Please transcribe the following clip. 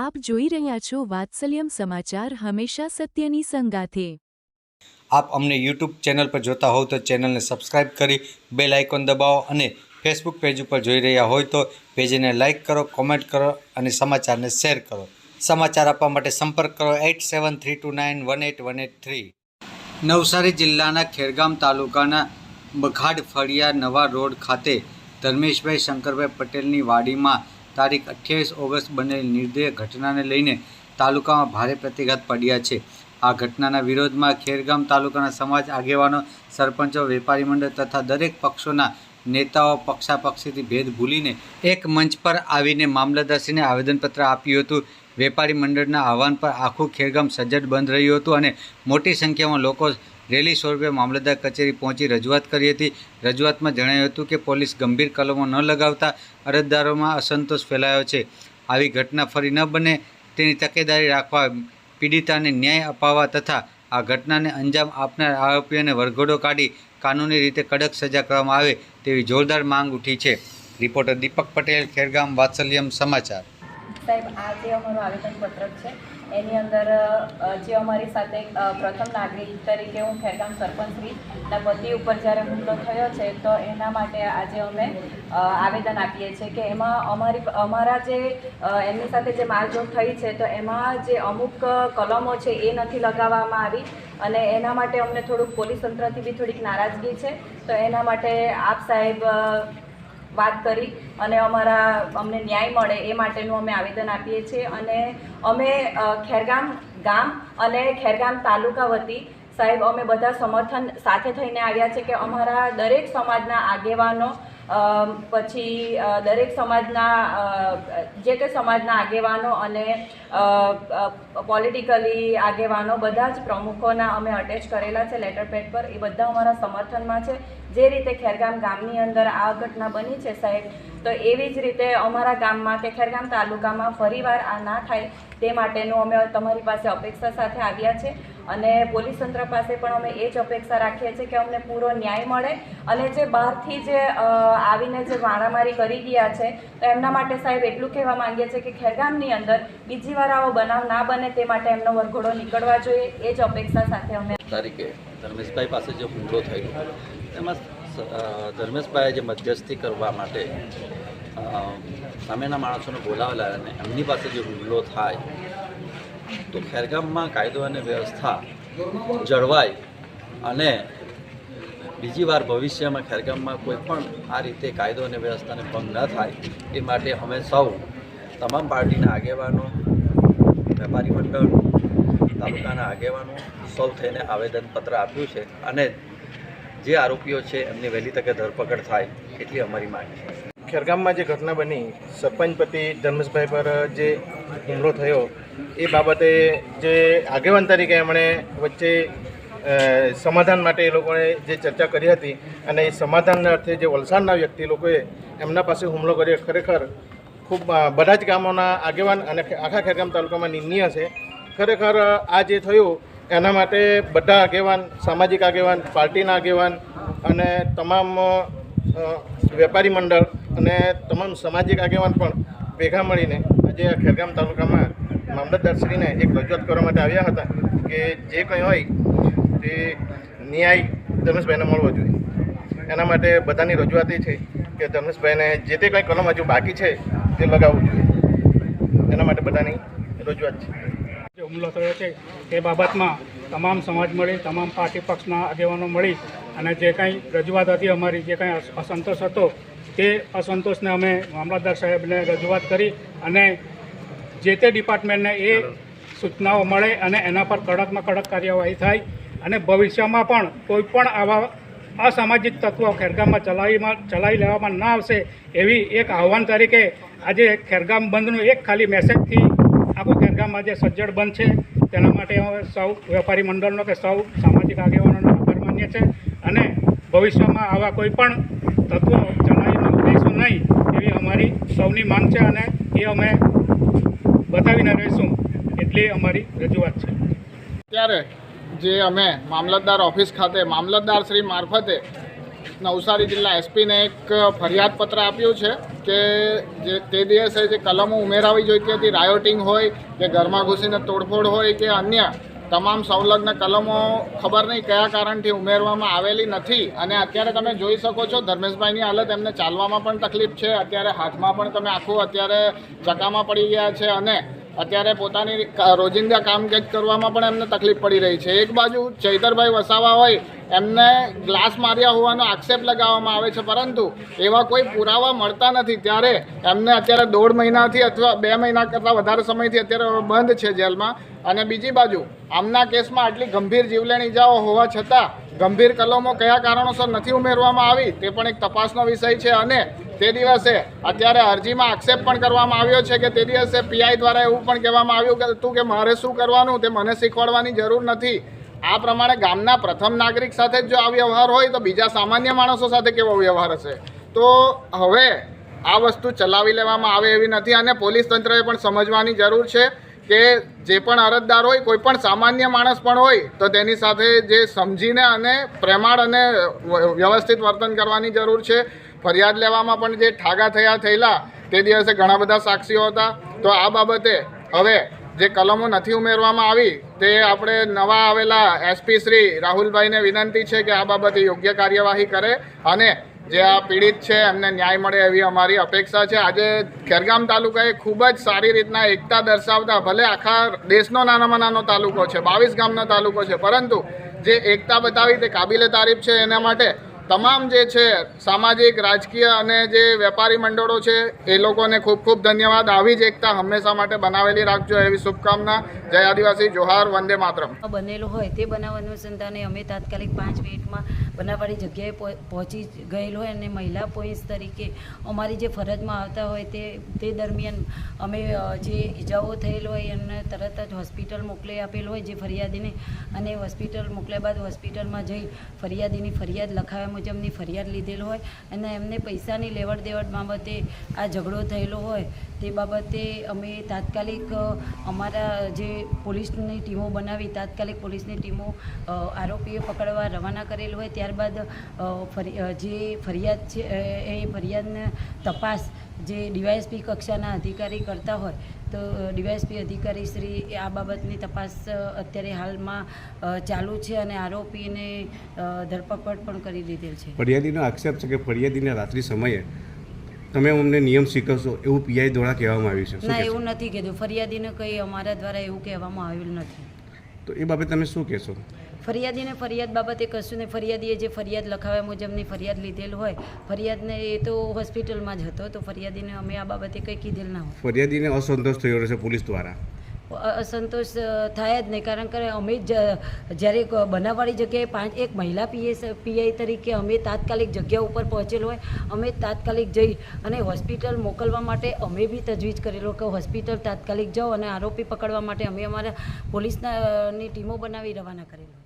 આપ જોઈ રહ્યા છો વાત્સલ્યમ સમાચાર હંમેશા સત્યની સંગાથે. આપ અમને યુટ્યુબ ચેનલ પર જોતા હોવ તો ચેનલને સબસ્ક્રાઇબ કરી બેલ આઇકોન દબાવો અને ફેસબુક પેજ ઉપર જોઈ રહ્યા હોય તો પેજને લાઇક કરો, કોમેન્ટ કરો અને સમાચારને શેર કરો. સમાચાર આપવા માટે સંપર્ક કરો eight seven three two nine one eight one eight three. Navsari જિલ્લાના ખેરગામ તાલુકાના બઘાડ ફળિયા નવા રોડ ખાતે ધર્મેશભાઈ શંકરભાઈ પટેલની વાડીમાં તારીખ અઠ્યાવીસ ઓગસ્ટ બનેલી નિર્દય ઘટનાને લઈને તાલુકામાં ભારે પ્રતિઘાત પડ્યા છે. આ ઘટનાના વિરોધમાં ખેરગામ તાલુકાના સમાજ આગેવાનો, સરપંચો, વેપારી મંડળ તથા દરેક પક્ષોના નેતાઓ પક્ષાપક્ષીથી ભેદ ભૂલીને એક મંચ પર આવીને મામલતદારશ્રીને આવેદનપત્ર આપ્યું હતું. વેપારી મંડળના આહવાન પર આખું ખેરગામ સજ્જડ બંધ રહ્યું હતું અને મોટી સંખ્યામાં લોકો રેલી સ્વરૂપે મામલતદાર કચેરી પહોંચી રજૂઆત કરી હતી. રજૂઆતમાં જણાવ્યું હતું કે પોલીસ ગંભીર કલમો ન લગાવતા અરજદારોમાં અસંતોષ ફેલાયો છે. આવી ઘટના ફરી ન બને તેની તકેદારી રાખવા, પીડિતાને ન્યાય અપાવવા તથા આ ઘટનાને અંજામ આપનાર આરોપીઓને વરઘોડો કાઢી કાનૂની રીતે કડક સજા કરવામાં આવે તેવી જોરદાર માંગ ઉઠી છે. રિપોર્ટર દીપક પટેલ, ખેરગામ વાત્સલ્યમ સમાચાર. સાહેબ, આ અમારું આવેદનપત્રક છે એની અંદર જે અમારી સાથે પ્રથમ નાગરિક તરીકે હું ખેરગામ સરપંચશ્રીના પતિ ઉપર જ્યારે હુમલો થયો છે, તો એના માટે આજે અમે આવેદન આપીએ છીએ કે એમાં અમારી, અમારા જે એમની સાથે જે મારઝોડ થઈ છે, તો એમાં જે અમુક કલમો છે એ નથી લગાવવામાં આવી અને એના માટે અમને થોડુંક પોલીસ તંત્રથી બી થોડીક નારાજગી છે. તો એના માટે આપ સાહેબ વાત કરી અને અમારા, અમને ન્યાય મળે એ માટેનું અમે આવેદન આપીએ છીએ અને અમે ખેરગામ ગામ અને ખેરગામ તાલુકા વતી સાહેબ, અમે બધા સમર્થન સાથે થઈને આવ્યા છે કે અમારા દરેક સમાજના આગેવાનો પછી દરેક સમાજના જે તે સમાજના આગેવાનો અને પોલિટિકલી આગેવાનો બધા જ પ્રમુખોના અમે અટેચ કરેલા છે લેટર પેડ પર. એ બધા અમારા સમર્થનમાં છે. જે રીતે ખેરગામ ગામની અંદર આ ઘટના બની છે સાહેબ, તો એવી જ રીતે અમારા ગામમાં કે ખેરગામ તાલુકામાં ફરીવાર આ ના થાય તે માટેનું અમે તમારી પાસે અપેક્ષા સાથે આવ્યા છે. અને પોલીસ તંત્ર પાસે પણ અમે એ જ અપેક્ષા રાખીએ છીએ કે અમને પૂરો ન્યાય મળે. અને જે બહારથી જે આવીને જે મારામારી કરી ગયા છે, તો એમના માટે સાહેબ એટલું કહેવા માંગીએ છીએ કે ખેરગામની અંદર બીજી વાર આવો બનાવ ના બને તે માટે એમનો વરઘોડો નીકળવા જોઈએ, એ જ અપેક્ષા સાથે અમે તારીખે ધર્મેશભાઈ પાસે જે હુમલો થયો એમાં ધર્મેશભાઈએ જે મધ્યસ્થી કરવા માટે સામેના માણસોને બોલાવેલા અને એમની પાસે જે હુમલો થાય તો ખેરગામમાં કાયદો અને વ્યવસ્થા જળવાય અને બીજી વાર ભવિષ્યમાં ખેરગામમાં કોઈ પણ આ રીતે કાયદો અને વ્યવસ્થાને ભંગ ન થાય, એ માટે અમે સૌ તમામ પાર્ટીના આગેવાનો, વેપારી મંડળ, તાલુકાના આગેવાનો સૌ થઈને આવેદનપત્ર આપ્યું છે અને જે આરોપીઓ છે એમની વહેલી તકે ધરપકડ થાય એટલી અમારી માંગ છે. ખેરગામમાં જે ઘટના બની, સરપંચ પતિ ધર્મેશભાઈ પર જે હુમલો થયો, એ બાબતે જે આગેવાન તરીકે એમણે વચ્ચે સમાધાન માટે એ લોકોએ જે ચર્ચા કરી હતી અને એ સમાધાનના અર્થે જે વલસાડના વ્યક્તિ લોકોએ એમના પાસે હુમલો કર્યો ખરેખર ખૂબ બધા જ ગામોના આગેવાન અને આખા ખેરગામ તાલુકામાં નિંદનીય છે. ખરેખર આ જે થયું, એના માટે બધા આગેવાન, સામાજિક આગેવાન, પાર્ટીના આગેવાન અને તમામ વેપારી મંડળ અને તમામ સામાજિક આગેવાન પણ ભેગા મળીને આજે ખેરગામ તાલુકામાં મામલતદારશ્રીને એક રજૂઆત કરવા માટે આવ્યા હતા કે જે કંઈ હોય તે ન્યાય ધર્મેશભાઈને મળવો જોઈએ. એના માટે બધાની રજૂઆત એ છે કે ધર્મેશભાઈને જે તે કંઈ કલમ હજુ બાકી છે તે લગાવવું જોઈએ. એના માટે બધાની રજૂઆત છે. જે હુમલો થયો છે તે બાબતમાં તમામ સમાજ મળી, તમામ પાર્ટી પક્ષના આગેવાનો મળી અને જે કાંઈ રજૂઆત હતી, અમારી જે કાંઈ અસંતોષ હતો તે અસંતોષને અમે મામલતદાર સાહેબને રજૂઆત કરી અને જે તે ડિપાર્ટમેન્ટને એ સૂચનાઓ મળે અને એના પર કડકમાં કડક કાર્યવાહી થાય અને ભવિષ્યમાં પણ કોઈ પણ આવા અસામાજિક તત્વો ખેરગામમાં ચલાવીમાં ચલાવી લેવામાં ના આવશે એવી એક આહવાન તરીકે આજે ખેરગામ બંધનું એક ખાલી મેસેજથી આખું ખેરગામ આજે સજ્જડ બંધ છે. તેના માટે હવે સૌ વેપારી મંડળનો કે સૌ સામાજિક આગેવાનોનો આભાર માનીએ છીએ. અને ભવિષ્યમાં આવા કોઈ પણ તત્વો નહીં, એવી અમારી સૌની માંગ છે અને એ અમે બતાવીને રહીશું. એટલી અમારી રજૂઆત છે. ત્યારે જે અમે મામલતદાર ઓફિસ ખાતે, મામલતદાર શ્રી મારફતે નવસારી જિલ્લા એસપીને એક ફરિયાદ પત્ર આપ્યું છે કે જે તે દિવસે જે કલમો ઉમેરાવી જોઈતી હતી રાયોટિંગ હોય, કે ઘરમાં ઘૂસીને તોડફોડ હોય કે અન્ય તમામ સંલગ્ન કલમો ખબર નહીં કયા કારણથી ઉમેરવામાં આવેલી નથી. અને અત્યારે તમે જોઈ શકો છો, ધર્મેશભાઈની હાલત એમને ચાલવામાં પણ તકલીફ છે. અત્યારે હાથમાં પણ તમે આખું અત્યારે ચકામાં પડી ગયા છે અને અત્યારે પોતાની રોજિંદા કામકાજ કરવામાં પણ એમને તકલીફ પડી રહી છે. એક બાજુ ચૈતરભાઈ વસાવા હોય, એમને ગ્લાસ માર્યા હોવાનો આક્ષેપ લગાવવામાં આવે છે, પરંતુ એવા કોઈ પુરાવા મળતા નથી. ત્યારે એમને અત્યારે દોઢ મહિનાથી અથવા બે મહિના કરતાં વધારે સમયથી અત્યારે બંધ છે જેલમાં. અને બીજી બાજુ, આમના કેસમાં આટલી ગંભીર જીવલેણ ઇજાઓ હોવા છતાં ગંભીર કલમો કયા કારણોસર નથી ઉમેરવામાં આવી, તે પણ એક તપાસનો વિષય છે. અને તે દિવસે અત્યારે અરજીમાં આક્ષેપ પણ કરવામાં આવ્યો છે કે તે દિવસે પીઆઈ દ્વારા એવું પણ કહેવામાં આવ્યું હતું કે મારે શું કરવાનું તે મને શીખવાડવાની જરૂર નથી. આ પ્રમાણે ગામના પ્રથમ નાગરિક સાથે જો આ વ્યવહાર હોય તો બીજા સામાન્ય માણસો સાથે કેવો વ્યવહાર હશે? તો હવે આ વસ્તુ ચલાવી લેવામાં આવે એવી નથી અને પોલીસ તંત્રએ પણ સમજવાની જરૂર છે કે જે પણ અરજદાર હોય, કોઈ પણ સામાન્ય માણસ પણ હોય, તો તેની સાથે જે સમજીને અને પ્રેમાળ અને વ્યવસ્થિત વર્તન કરવાની જરૂર છે. ફરિયાદ લેવામાં પણ જે ઠાગા થયા, થયેલા, તે દિવસે ઘણા બધા સાક્ષીઓ હતા. તો આ બાબતે હવે જે કલમો નથી ઉમેરવામાં આવી, તે આપણે નવા આવેલા એસપી શ્રી રાહુલભાઈને વિનંતી છે કે આ બાબતે યોગ્ય કાર્યવાહી કરે અને જે આ પીડિત છે, એમને ન્યાય મળે એવી અમારી અપેક્ષા છે. આજે ખેરગામ તાલુકાએ ખૂબ જ સારી રીતના એકતા દર્શાવતા ભલે આખા દેશનો નાનામાં નાનો તાલુકો છે, બાવીસ ગામનો તાલુકો છે, પરંતુ જે એકતા બતાવી તે કાબિલે તારીફ છે એના માટે તમામ જે છે, સામાજિક, રાજકીય અને જે વેપારી મંડળો છે, એ લોકોને ખૂબ ખૂબ ધન્યવાદ. આવી જ એકતા હંમેશા માટે બનાવેલી રાખજો એવી શુભકામના. જય આદિવાસી, જોહાર, વંદે માતરમ. બનેલો હોય તે બનાવ અનુસંધાને અમે તાત્કાલિક પાંચ મિનિટમાં બનાવવાળી જગ્યાએ પહોંચી ગયેલ હોય અને મહિલા પોલીસ તરીકે અમારી જે ફરજમાં આવતા હોય તે તે દરમિયાન અમે જે ઈજાઓ થયેલ હોય એમને તરત જ હોસ્પિટલ મોકલી આપેલ હોય જે ફરિયાદીને, અને હોસ્પિટલ મોકલ્યા બાદ હોસ્પિટલમાં જઈ ફરિયાદીની ફરિયાદ લખાવ્યા મુજબની ફરિયાદ લીધેલ હોય અને એમને પૈસાની લેવડ દેવડ બાબતે આ ઝઘડો થયેલો હોય તે બાબતે અમે તાત્કાલિક અમારા જે પોલીસની ટીમો બનાવી, તાત્કાલિક પોલીસની ટીમો આરોપીએ પકડવા રવાના કરેલ હોય ત્યારબાદ જે ફરિયાદ છે એ ફરિયાદને તપાસ જે ડીવાયએસપી કક્ષાના અધિકારી કરતા હોય તો ડીવાયએસપી અધિકારી શ્રી એ આ બાબતની તપાસ અત્યારે હાલમાં ચાલુ છે અને આરોપીને ધરપકડ પણ કરી દીધેલ છે. ફરિયાદીનો આક્ષેપ છે કે ફરિયાદીને રાત્રિ સમયે તમે અમને નિયમ શીખવશો એવું પીઆઈ દ્વારા કહેવામાં આવ્યું છે. ના એવું નથી કીધું. ફરિયાદીને કંઈ અમારા દ્વારા એવું કહેવામાં આવેલું નથી. તો એ બાબતે તમે શું કહેશો? ફરિયાદીને ફરિયાદ બાબતે કશું ને ફરિયાદીએ જે ફરિયાદ લખાવ્યા મુજબની ફરિયાદ લીધેલ હોય ફરિયાદને એ તો હોસ્પિટલમાં જ હતો તો ફરિયાદીને અમે આ બાબતે કંઈ કીધેલ ના હોય. ફરિયાદીને અસંતોષ થયો રહેશે પોલીસ દ્વારા? અસંતોષ થાય જ નહીં કારણ કે અમે જ જ્યારે બનાવવાળી જગ્યાએ પાંચ એક મહિલા પીએસ પીઆઈ તરીકે અમે તાત્કાલિક જગ્યા ઉપર પહોંચેલ હોય અમે તાત્કાલિક જઈ અને હોસ્પિટલ મોકલવા માટે અમે બી તજવીજ કરેલો કે હોસ્પિટલ તાત્કાલિક જાઓ અને આરોપી પકડવા માટે અમે અમારા પોલીસના ની ટીમો બનાવી રવાના કરેલો.